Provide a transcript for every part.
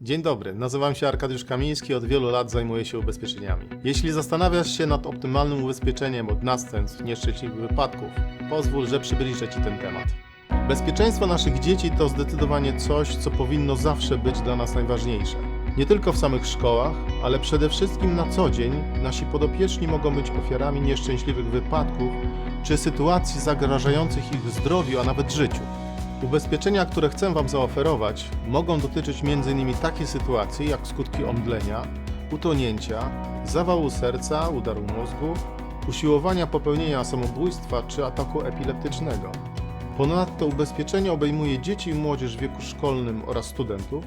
Dzień dobry, nazywam się Arkadiusz Kamiński, od wielu lat zajmuję się ubezpieczeniami. Jeśli zastanawiasz się nad optymalnym ubezpieczeniem od następstw nieszczęśliwych wypadków, pozwól, że przybliżę Ci ten temat. Bezpieczeństwo naszych dzieci to zdecydowanie coś, co powinno zawsze być dla nas najważniejsze. Nie tylko w samych szkołach, ale przede wszystkim na co dzień nasi podopieczni mogą być ofiarami nieszczęśliwych wypadków czy sytuacji zagrażających ich zdrowiu, a nawet życiu. Ubezpieczenia, które chcę Wam zaoferować, mogą dotyczyć m.in. takiej sytuacji jak skutki omdlenia, utonięcia, zawału serca, udaru mózgu, usiłowania popełnienia samobójstwa czy ataku epileptycznego. Ponadto ubezpieczenie obejmuje dzieci i młodzież w wieku szkolnym oraz studentów,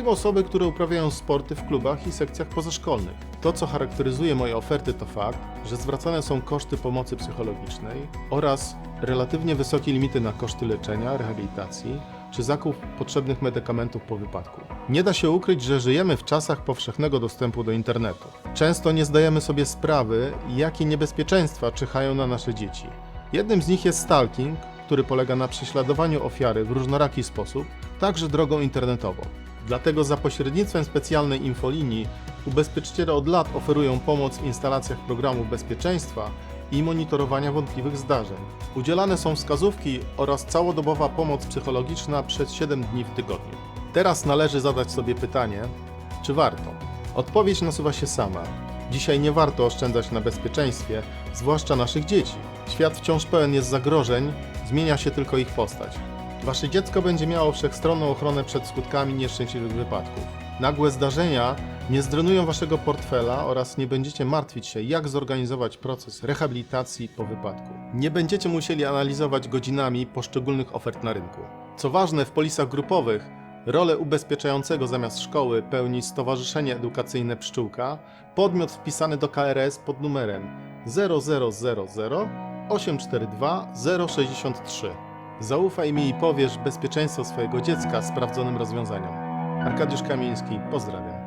tym osoby, które uprawiają sporty w klubach i sekcjach pozaszkolnych. To, co charakteryzuje moje oferty, to fakt, że zwracane są koszty pomocy psychologicznej oraz relatywnie wysokie limity na koszty leczenia, rehabilitacji czy zakup potrzebnych medykamentów po wypadku. Nie da się ukryć, że żyjemy w czasach powszechnego dostępu do internetu. Często nie zdajemy sobie sprawy, jakie niebezpieczeństwa czyhają na nasze dzieci. Jednym z nich jest stalking, który polega na prześladowaniu ofiary w różnoraki sposób, także drogą internetową. Dlatego za pośrednictwem specjalnej infolinii ubezpieczyciele od lat oferują pomoc w instalacjach programów bezpieczeństwa i monitorowania wątpliwych zdarzeń. Udzielane są wskazówki oraz całodobowa pomoc psychologiczna przez 7 dni w tygodniu. Teraz należy zadać sobie pytanie, czy warto? Odpowiedź nasuwa się sama. Dzisiaj nie warto oszczędzać na bezpieczeństwie, zwłaszcza naszych dzieci. Świat wciąż pełen jest zagrożeń, zmienia się tylko ich postać. Wasze dziecko będzie miało wszechstronną ochronę przed skutkami nieszczęśliwych wypadków. Nagłe zdarzenia nie zdrenują waszego portfela oraz nie będziecie martwić się, jak zorganizować proces rehabilitacji po wypadku. Nie będziecie musieli analizować godzinami poszczególnych ofert na rynku. Co ważne, w polisach grupowych rolę ubezpieczającego zamiast szkoły pełni Stowarzyszenie Edukacyjne Pszczółka, podmiot wpisany do KRS pod numerem 0000 842 063. Zaufaj mi i powierz bezpieczeństwo swojego dziecka sprawdzonym rozwiązaniom. Arkadiusz Kamiński, pozdrawiam.